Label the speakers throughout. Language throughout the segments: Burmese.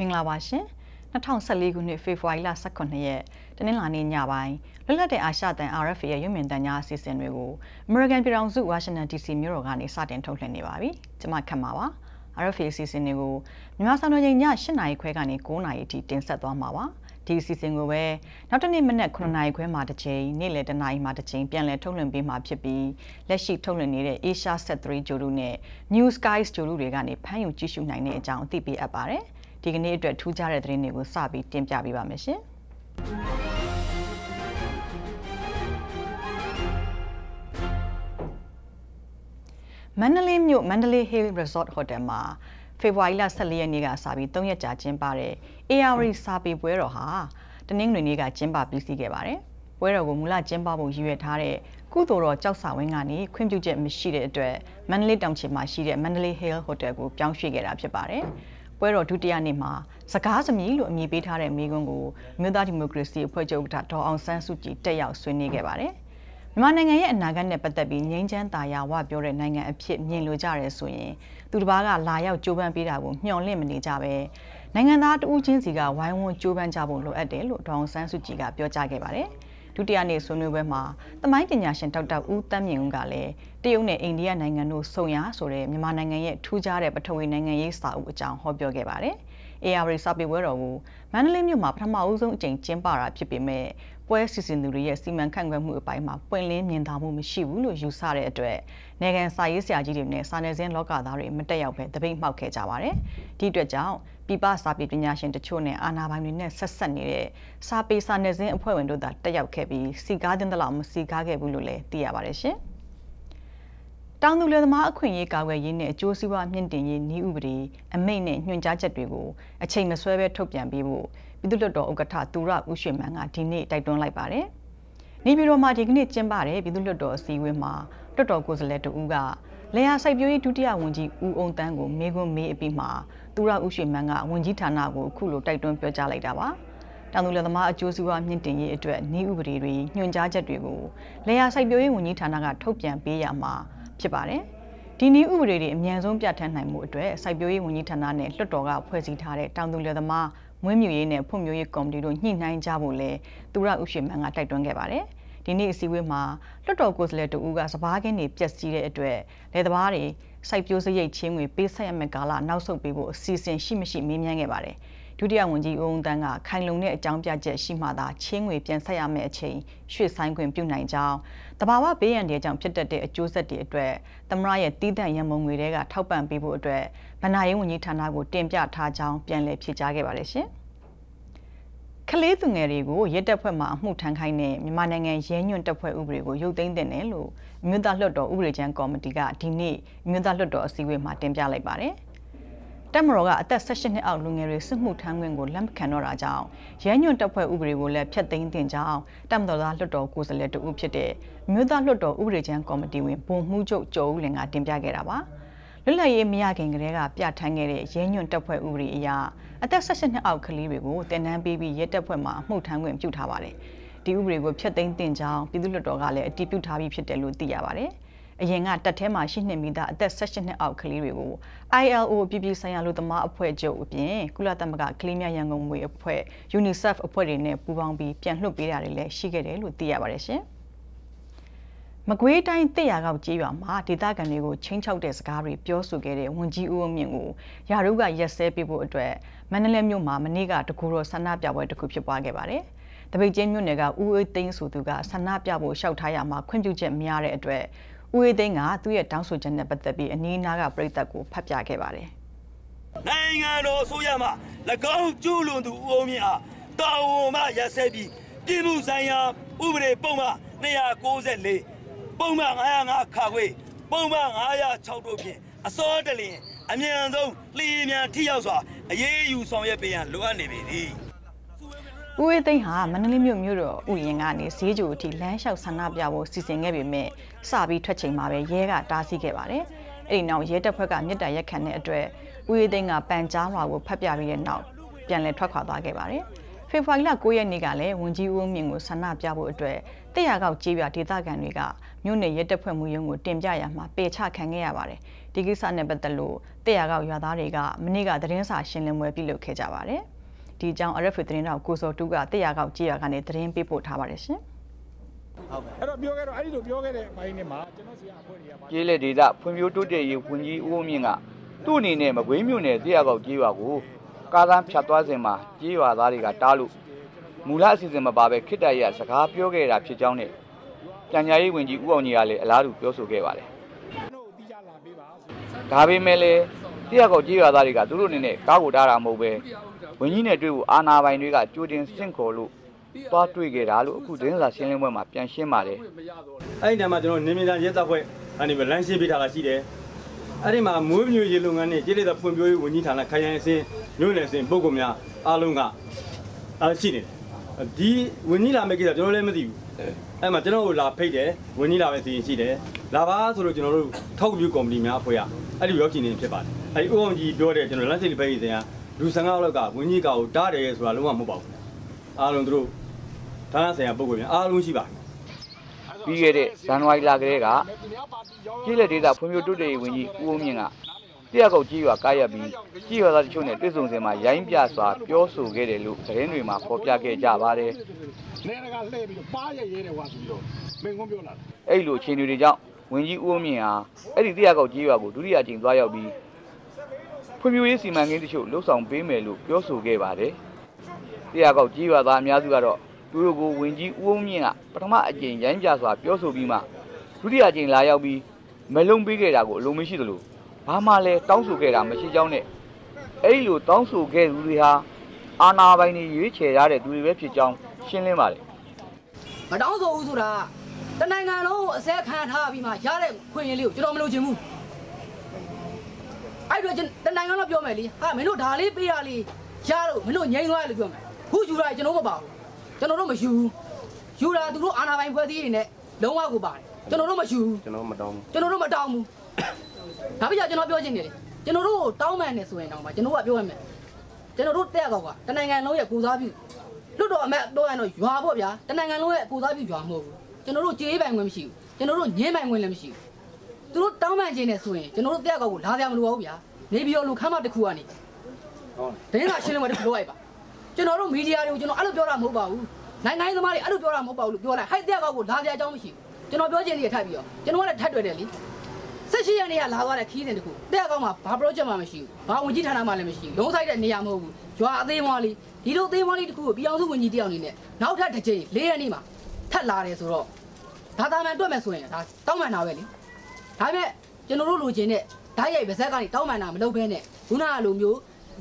Speaker 1: မင်္ဂလာပါရှင်2014ခုနှစ်ဖေဖော်ဝါရီလ18ရက်တနင်္လာနေ့ညပိုင်းလွတ်လပ်တဲ့အာရှတန် RFA ရဲ့ရုပ်မြင်သံကြားအစီအစဉ်တွေကို American ပြည်ထောင်စု Washington DC မြို့တော်ကနေစတင်ထုတ်လွှင့်နေပါပြီကျွန်မခန့်ပါပါ RFA အစီအစဉ်တွေကိုမြန်မာစံတော်ချိန်ည8နာရီခွဲကနေ9နာရီအထိတင်ဆက်သွားမှာပါဒီအစီအစဉ်ကိုပဲနောက်တနေ့မနက်9နာရီခွဲမှတစ်ချိန်နေ့လယ်10နာရီမှတစ်ချိန်ပြန်လည်ထုတ်လွှင့်ပေးမှာဖြစ်ပြီးလက်ရှိထုတ်လွှင့်နေတဲ့ Asia Set 3ဂျိုလူနဲ့ New Skies ဂျိုလူတွေကနေဖမ်းယူကြည့်ရှုနိုင်တဲ့အကြောင်းအသိပေးအပ်ပါတယ်။ ဒီကနေ့အတွက်ထူးခြားတဲ့သတင်းတွေကိုစပြီးတင်ပြပေးပါမယ်ရှင်မန္တလေးမြို့မန္တလေး Hill Resort Hotel မှာဖေဖော်ဝါရီလ14ရက်နေ့ကစပြီး3ရက်ကြာကျင်းပတဲ့ ARI စာပေပွဲတော်ဟာတနင်္ဂနွေနေ့ကကျင်းပပြီးစီးခဲ့ပါတယ်။ပွဲတော်ကိုမူလကျင်းပဖို့ရည်ရွယ်ထားတဲ့ကုသိုလ်တော်ကြောက်စာဝင်းကနေခွင့်ပြုချက်မရှိတဲ့အတွက်မန္တလေးတောင်ချေမှာရှိတဲ့မန္တလေး Hill Hotel ကိုပြောင်းရွှေ့ခဲ့တာဖြစ်ပါတယ်။ ပွဲတော်ဒုတိယနေ့မှာစကားစမြည်လို့အမည်ပေးထားတဲ့မိကွန်းကိုမြို့သားဒီမိုကရေစီအဖွဲ့ချုပ်ကဒေါ်အောင်ဆန်းစုကြည်တက်ရောက်ဆွေးနွေးခဲ့ပါတယ်။မြန်မာနိုင်ငံရဲ့အနာဂတ်နဲ့ပတ်သက်ပြီးငြိမ်းချမ်းသာယာဝပြောတဲ့နိုင်ငံအဖြစ်မြင်လိုကြရဲဆိုရင်သူတစ်ပါးကလာရောက်ကြိုးပမ်းပေးတာကိုမျှော်လင့်မနေကြပဲနိုင်ငံသားတဦးချင်းစီကဝိုင်းဝန်းကြိုးပမ်းကြဖို့လိုအပ်တယ်လို့ဒေါအောင်ဆန်းစုကြည်ကပြောကြားခဲ့ပါတယ်။ဒုတိယနေ့ဆွေးနွေးပွဲမှာသမိုင်းပညာရှင်ဒေါက်တာဦးတန်းမြင့်ဦးကလည်း တရုတ်နဲ့အိန္ဒိယနိုင်ငံတို့ဆုံရဆိုတဲ့မြန်မာနိုင်ငံရဲ့ထူးခြားတဲ့ပထဝီနိုင်ငံရေးစာအုပ်အကြောင်းဟောပြောခဲ့ပါတယ်။ AR စာပေပွဲတော်ကိုမန္တလေးမြို့မှာပထမအဦးဆုံးအကြိမ်ကျင်းပတာဖြစ်ပေမဲ့ပွဲစီစဉ်သူတွေရဲ့စီမံခန့်ခွဲမှုအပိုင်းမှာပွင့်လင်းမြင်သာမှုမရှိဘူးလို့ယူဆတဲ့အတွက်နိုင်ငံစာရေးဆရာကြီးတွေနဲ့စာနယ်ဇင်းလောကသားတွေမတက်ရောက်ပဲတပိတ်မှောက်ခဲ့ကြပါတယ်။ဒီအတွက်ကြောင့်ပြပစာပေပညာရှင်တချို့နဲ့အာနာပိုင်တွေနဲ့ဆက်ဆက်နေတဲ့စာပေစာနယ်ဇင်းအဖွဲ့ဝင်တို့သာတက်ရောက်ခဲ့ပြီးစီကားတဲ့လောက်မစီကားခဲ့ဘူးလို့လည်းသိရပါတယ်ရှင်။ တောင်သူလယ်သမားအခွင့်အရေးကာကွယ်ရေးနဲ့အကျိုးစီးပွားမြင့်တင်ရေးနည်းဥပဒေအမိန့်နဲ့ညွှန်ကြားချက်တွေကိုအချိန်မဆွဲဘဲထုတ်ပြန်ပေးဖို့ပြည်သူ့လွှတ်တော်ဥက္ကဋ္ဌသူရဦးရွှေမန်းကဒီနေ့တိုက်တွန်းလိုက်ပါတယ်။နေပြည်တော်မှာဒီကနေ့ကျင်းပတဲ့ပြည်သူ့လွှတ်တော်အစည်းအဝေးမှာလွှတ်တော်ကိုယ်စားလှယ်တဦးကလေယာစိုက်ပျိုးရေးဒုတိယဝန်ကြီးဦးအောင်တန်းကိုမေးခွန်းမေးအပြီးမှာသူရဦးရွှေမန်းကဝန်ကြီးဌာနကိုအခုလိုတိုက်တွန်းပြောကြားလိုက်တာပါ။တောင်သူလယ်သမားအကျိုးစီးပွားမြင့်တင်ရေးအတွက်ဤဥပဒေတွေညွှန်ကြားချက်တွေကိုလေယာစိုက်ပျိုးရေးဝန်ကြီးဌာနကထုတ်ပြန်ပေးရမှာ ဖြစ်ပါတယ်။ဒီနည်းဥပဒေတွေအမြန်ဆုံးပြဋ္ဌာန်းနိုင်မှုအတွက်စိုက်ပျိုးရေးဝန်ကြီးဌာနနဲ့လွှတ်တော်ကဖွဲ့စည်းထားတဲ့တောင်သူလယ်သမားမွေးမြူရေးနဲ့ဖွံ့ဖြိုးရေးကော်မတီတို့ညှိနှိုင်းကြဖို့လဲသူရဥရှိမန်ကတိုက်တွန်းခဲ့ပါတယ်။ဒီနေ့အစည်းအဝေးမှာလွှတ်တော်ကိုယ်စားလှယ်တို့ကစပားကင်းတွေပြက်စီးတဲ့အတွက်လယ်သမားတွေစိုက်ပျိုးစရိတ်ချင်းငွေပေးဆက်ရမယ့်ကာလနောက်ဆုတ်ပေးဖို့အစီအစဉ်ရှိမရှိမေးမြန်းခဲ့ပါတယ်။ ဒုတိယဝန်ကြီးဦးအောင်တန်းကခိုင်လုံတဲ့အကြောင်းပြချက်ရှိမှသာချင်းငွေပြန်ဆက်ရမယ့်အချိန်ရွှေ့ဆိုင်းခွင့်ပြုနိုင်ကြောင်းတဘာဝဘေးရန်တွေကြောင့်ဖြစ်တတ်တဲ့အကျိုးဆက်တွေအတွက်သမရရဲ့တည်တံ့ရမုံငွေတွေကထောက်ပံ့ပေးဖို့အတွက်ဗဏ္ဍာရေးဝန်ကြီးဌာနကိုတင်ပြထားကြောင်းပြန်လည်ဖြေကြားခဲ့ပါတယ်ရှင်။ကလေးသူငယ်တွေကိုရဲတပ်ဖွဲ့မှအမှုထမ်းခိုင်းတဲ့မြန်မာနိုင်ငံရဲညွန့်တပ်ဖွဲ့ဥပဒေကိုရုပ်သိမ်းတဲ့နယ်လို့မြို့သားလွှတ်တော်ဥပဒေချမ်းကော်မတီကဒီနေ့မြို့သားလွှတ်တော်အစည်းအဝေးမှာတင်ပြလိုက်ပါတယ်။ တပ်မတော်ကအသက်16နှစ်အောက်လူငယ်တွေစစ်မှုထမ်းခွင့်ကိုလက်မခံတော့တာကြောင့်ရဲညွန့်တပ်ဖွဲ့ဥပဒေကိုလည်းဖျက်သိမ်းတင်ကြောင်းတပ်မတော်သားလွှတ်တော်ကိုယ်စားလှယ်တဦးဖြစ်တဲ့မြို့သားလွှတ်တော်ဥပဒေချမ်းကော်မတီဝင်ဘုံမှုချုပ်ကျော်ဦးလင်ကတင်ပြခဲ့တာပါ။လွတ်လပ်ရေးမရခင်ကတည်းကပြဋ္ဌာန်းခဲ့တဲ့ရဲညွန့်တပ်ဖွဲ့ဥပဒေအရအသက်16နှစ်အောက်ကလေးတွေကိုတင်နန်းပေးပြီးရဲတပ်ဖွဲ့မှအမှုထမ်းခွင့်ပြုထားပါတယ်။ဒီဥပဒေကိုဖျက်သိမ်းတင်ကြောင်းပြည်သူ့လွှတ်တော်ကလည်းအတည်ပြုထားပြီးဖြစ်တယ်လို့သိရပါတယ်။ အရင်ကတပ်ထဲမှာရှိနှစ်မိသားအသက်16နှစ်အောက်ကလေးတွေကို ILO ပြည်ပြည်ဆိုင်ရာလူသမားအဖွဲ့ချုပ်အပြင်ကုလသမဂ္ဂကလေးများရန်ကုန်ငွေအဖွဲ့ UNICEF အဖွဲ့တွေနဲ့ပူးပေါင်းပြီးပြန်လွှတ်ပေးတာတွေလည်းရှိခဲ့တယ်လို့သိရပါတယ်ရှင်။မကွေးတိုင်းတစ်ရာကောက်ကြေးရွာမှာဒေသခံတွေကိုချင်းချောက်တဲ့စကားတွေပြောဆိုခဲ့တဲ့ဝန်ကြီးဦးအမြင့်ကိုယာရုကရက်စဲပေးဖို့အတွက်မန္တလေးမြို့မှာမနေ့ကတကူတော်ဆန္ဒပြပွဲတစ်ခုဖြစ်ပွားခဲ့ပါတယ်။တပိတ်ကျင်းမြို့နယ်ကဦးအေးသိန်းဆိုသူကဆန္ဒပြဖို့ရှောက်ထားရမှာခွင့်ပြုချက်မရတဲ့အတွက် ဦးအေးသိန်းကသူ့ရဲ့တောင်းဆိုချက်နဲ့ပတ်သက်ပြီးအနီးအနားကပြည်သက်ကိုဖတ်ပြခဲ့ပါတယ်။
Speaker 2: နိုင်ငံတော်ဆိုရမှာ၎င်းကျူးလွန်သူဦးအောင်မြင့်အားတာဝန်မှရက်စဲပြီးပြည်မှုဆိုင်ရာဥပဒေပုံမှန်294ပုံမှန်905ခါခွေပုံမှန်906တို့ဖြင့်အစောတလင်အမြန်ဆုံးလျင်မြန်ထိရောက်စွာအရေးယူဆောင်ရွက်ပေးရန်လိုအပ်နေပေသည်
Speaker 1: ဦးဝေးသိန်းဟာမန္တလေးမြို့မြို့တော်ဥယျာဉ်ကနေဈေးကြိုအထိလမ်းလျှောက်ဆန္ဒပြဖို့စီစဉ်ခဲ့ပေမဲ့စပြီးထွက်ချိန်မှာပဲရဲကတားဆီးခဲ့ပါတယ်။အဲ့ဒီနောက်ရဲတပ်ဖွဲ့ကမြစ်တာရက်ခံတဲ့အတွက်ဦးဝေးသိန်းကပန်ကြားလွှာကိုဖတ်ပြပြီးတဲ့နောက်ပြန်လည်ထွက်ခွာသွားခဲ့ပါတယ်။ဖေဖော်ဝါရီလ9ရက်နေ့ကလည်းဝန်ကြီးဦးမြင့်ကိုဆန္ဒပြဖို့အတွက်တက်ရကောက်ကြေးပြဒေသခံတွေကမြို့နယ်ရဲတပ်ဖွဲ့မှုရုံးကိုတင်ပြရမှာပေချခံခဲ့ရပါတယ်ဒီကိစ္စနဲ့ပတ်သက်လို့တက်ရကောက်ရွာသားတွေကမနေ့ကသတင်းစာရှင်းလင်းပွဲပြုလုပ်ခဲ့ကြပါတယ် ဒီအကြောင်း RFA သတင်းတော်ကိုစောတူကတက်ရကောက်ကြေးရွာကနေသတင်းပေးပို့ထားပါတယ်ရှင်
Speaker 3: ဟုတ်အဲ့တော့ပြောခဲ့တော့အဲ့ဒီလိုပြောခဲ့တဲ့အပိုင်းတွေမှာကျွန်တော်စီကအဖွဲ့တွေကပါ
Speaker 4: ကျေးလက်ဒေသဖွံ့ဖြိုးတိုးတက်ရေးဝန်ကြီးဦးဝင်းမြင့်ကသူ့အနေနဲ့မကွေးမြို့နယ်တရားကောက်ကျေးရွာကိုကားသန်းဖြတ်သွားစဉ်မှာကျေးရွာသားတွေကတားလို့မူလအစီအစဉ်မပါဘဲခိတ္တရစကားပြောခဲ့တာဖြစ်ကြောင်းနဲ့ကြံညာရေးဝန်ကြီးဦးအောင်ကြီးကလည်းအလားတူပြောဆိုခဲ့ပါတယ်
Speaker 3: ကျွန်တော်တို့တီးကြလာပေးပါဆို
Speaker 4: ဒါပေမဲ့လည်း တရားကောက်ကျေးရွာသားတွေကသူတို့အနေနဲ့ကားကိုတားတာမဟုတ်ပဲဝန်ကြီးနဲ့တွေ့ဖို့အာဏာပိုင်တွေကကြိုတင်စင့်ခေါ်လို့သွားတွေ့ခဲ့တာလို့အခုသတင်းစာရှင်းလင်းပွဲမှာပြန်ရှင်းပါတယ်
Speaker 5: အဲ့ဒီတည်းမှာကျွန်တော်နေမြင့်ရဲတပ်ဖွဲ့အနေနဲ့လမ်းရှင်းပေးထားတာရှိတယ်အဲ့ဒီမှာမွေးမြူရေးလုပ်ငန်းနဲ့ကျေးလက်ဖွံ့ဖြိုးရေးဝန်ကြီးဌာနခိုင်ရန်အစင်းမြို့နယ်အစင်းပုဂ္ဂိုလ်များအားလုံးကအားရှိနေတယ်ဒီဝန်ကြီးလာမယ့်ကိစ္စကျွန်တော်လည်းမသိဘူးအဲ့မှာကျွန်တော်ကိုလာဖိတ်တယ်ဝန်ကြီးလာမယ့်စီရင်ရှိတယ်လာပါဆိုလို့ကျွန်တော်တို့ထောက်ပြကော်မတီများအဖွဲ့ရအဲ့ဒီရောက်ချင်နေဖြစ်ပါတယ် အဲ့ဒီဦးအောင်ကြီးပြောတဲ့ကျွန်တော်လမ်းစိတ်ဖိတ်စဉ်ကလူ15လောက်ကဝန်ကြီးကောင်တားတယ်ဆိုတာလုံးဝမဟုတ်ပါဘူးအားလုံးတို့ဌာနဆိုင်ရာပုဂ္ဂိုလ်များအားလုံးရှိပါတယ်
Speaker 4: ပြီးခဲ့တဲ့ဇန်နဝါရီလကတည်းကပြည်လက်ဒေသဖွံ့ဖြိုးတိုးတက်ရေးဝန်ကြီးဦးဝင်းမြင့်ကတရားကောက်ကြီးရွာကားရပြီးကြီးရွာသားတချို့နဲ့တွေ့ဆုံစင်မှာရိုင်းပြစွာပြောဆိုခဲ့တယ်လို့သတင်းတွေမှာဖော်ပြခဲ့ကြပါတယ်
Speaker 3: နေရကလှည့်ပြီးတော့ပါရရဲတယ်ကွာဆိုပြီးတော့မင်းကုန်းပြောလာတယ်။
Speaker 4: အဲ့လိုအခြေအနေတွေကြောင့်ဝန်ကြီးဦးဝင်းမြင့်ဟာအဲ့ဒီတရားကောက်ကြီးရွာကိုဒုတိယအကြိမ်သွားရောက်ပြီး ဖွံ့ဖြိုးရေးစီမံကိန်းတချို့လှုပ်ဆောင်ပေးမယ်လို့ပြောဆိုခဲ့ပါတယ်။တရားကောက်ကြီးရွာသားအများစုကတော့သူတို့ကိုဝန်ကြီးဦးဝင်းမြင့်ကပထမအကြိမ်ရိုင်းပြစွာပြောဆိုပြီးမှဒုတိယအကြိမ်လာရောက်ပြီးမလုံးပေးခဲ့တာကိုအလုံးမရှိသလိုဘာမှလည်းတောင်းဆိုခဲ့တာမရှိကြောင်းနဲ့အဲ့ဒီလိုတောင်းဆိုခဲ့သူတွေဟာအာဏာပိုင်တွေရွေးချယ်ရတဲ့သူတွေပဲဖြစ်ကြောင်းရှင်းလင်းပါတယ်
Speaker 6: မတောင်းဆိုဘူးဆိုတာတနိုင်ငံလုံးကိုအစဲခံထားပြီးမှရတဲ့ခွင့်ရလေးကိုကျွန်တော်မလိုချင်ဘူး အဲ့တော့ကျွန်တနိုင်ငံလုံးပြောမယ်လေဟာမင်းတို့ဒါလေးပေးရလေးရလို့မင်းတို့ငြိမ်းသွားလို့ပြောမယ်ခုယူတာကျွန်တော်မပါဘူးကျွန်တော်တို့မယူဘူးယူတာသူတို့အာဏာပိုင်ဖွဲ့စည်းတွေနဲ့လုံးဝကိုပါတယ်ကျွန်တော်တို့မယူဘူး
Speaker 5: ကျွန်တော်မတောင်းဘူး
Speaker 6: ကျွန်တော်တို့မတောင်းဘူးဒါပြကြကျွန်တော်ပြောချင်တယ်လေကျွန်တော်တို့တောင်းမှန်နေဆိုရင်တော့မှကျွန်တော်ကပြောရမယ်ကျွန်တော်တို့တက်ကောက်ကတနိုင်ငံလုံးရဲ့ကိုစားပြုလွတ်တော်အမတ်တော့ရတော့ရွာပေါ့ဗျာတနိုင်ငံလုံးရဲ့ကိုစားပြုရွာမဟုတ်ဘူးကျွန်တော်တို့ကြေးပိုင်ခွင့်မရှိဘူးကျွန်တော်တို့ညင်းပိုင်ခွင့်လည်းမရှိဘူး သူတို့တောင်းမှန်ခြင်းနဲ့ဆိုရင်ကျွန်တော်တို့တက်ကောက်ကိုလာကြမလို့ပါဘူးဗျာနေပြီးတော့လူခမ်းမတစ်ခုကနေ
Speaker 5: ဟုတ်
Speaker 6: ဒင်းသာရှင်းလင်းပွဲတစ်ခုလုပ်လိုက်ပါကျွန်တော်တို့မီဒီယာတွေကိုကျွန်တော်အဲ့လိုပြောတာမဟုတ်ပါဘူးနိုင်ငံရေးသမားတွေအဲ့လိုပြောတာမဟုတ်ပါဘူးလို့ပြောလိုက်ဟိုက်တက်ကောက်ကိုလာကြအကြောင်းမရှိဘူးကျွန်တော်ပြောချင်သေးတယ်ထပ်ပြီးတော့ကျွန်တော်ကလည်းထပ်တွေ့တယ်လေဆက်ရှိရနေရလာသွားတဲ့ခီးစဉ်တခုတက်အကောင်းမှာဘာ project မှမရှိဘူးဘာဝင်ကြီးဌာနမှလည်းမရှိဘူးလုံးဆိုင်တဲ့နေရာမဟုတ်ဘူးရွာအသေးမွားလေးဒီလိုအသေးမွားလေးတခုကိုပြည်အောင်စုဝင်ကြီးတယောက်အနေနဲ့နောက်ထပ်တစ်ကြိမ်၄ရက်နေ့မှာထပ်လာတယ်ဆိုတော့ဒါတာမှန်တွေ့မယ်ဆိုရင်ဒါတောင်းမှန်တာပဲလေ ဒါပေမဲ့ကျွန်တော်တို့လူချင်းနဲ့ဓာတ်ရိုက်ဗဇက်ကနေတောင်းမှန်တာမလုပ်ဘဲနဲ့ခုနကလိုမျိုး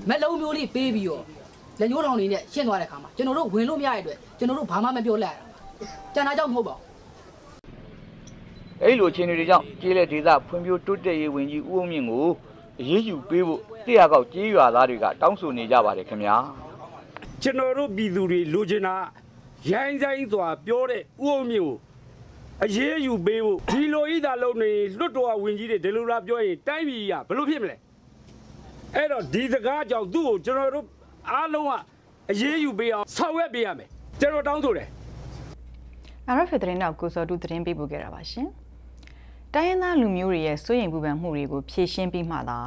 Speaker 6: မက်လုံးမျိုးလေးပေးပြီးတော့လက်ညှိုးထောင်လေးနဲ့ရှင်းသွားတဲ့ခါမှာကျွန်တော်တို့ဝင်လို့မရတဲ့အတွက်ကျွန်တော်တို့ဘာမှမပြောလိုက်ရတာကျန်တာကြောင့်မဟုတ်ပါဘူး
Speaker 4: အဲ့လိုအခြေအနေတွေကြောင့်ကျေးလက်ဒေသဖွံ့ဖြိုးတိုးတက်ရေးဝန်ကြီးဦးအောင်မြင့်ကိုအရေးယူပေးဖို့တရားကောက်ကျေးရွာသားတွေကတောင်းဆိုနေကြပါတယ်ခင်ဗျာ
Speaker 7: ကျွန်တော်တို့ပြည်သူတွေလိုချင်တာရိုင်းဆိုင်စွာပြောတဲ့ဥအောင်မြင့်ကို အရေးယူပေးဖို့ဒီလိုဤသာလုံးနေလွတ်တော်ဝင်ကြီးတွေဒီလိုလားပြောရင်တိုင်းပြည်ကဘယ်လိုဖြစ်မလဲအဲ့တော့ဒီစကားကြောင့်သူ့ကိုကျွန်တော်တို့အားလုံးကအရေးယူပေးအောင်ဆောင်ရွက်ပေးရမယ်ကျွန်တော်တောင်းဆိုတယ်
Speaker 1: RFA သတင်းတော့ကိုစောတူသတင်းပေးပို့ခဲ့တာပါရှင်။တိုင်းရင်းသားလူမျိုးတွေရဲ့စိုးရိမ်ပူပန်မှုတွေကိုဖြေရှင်းပြီးမှသာ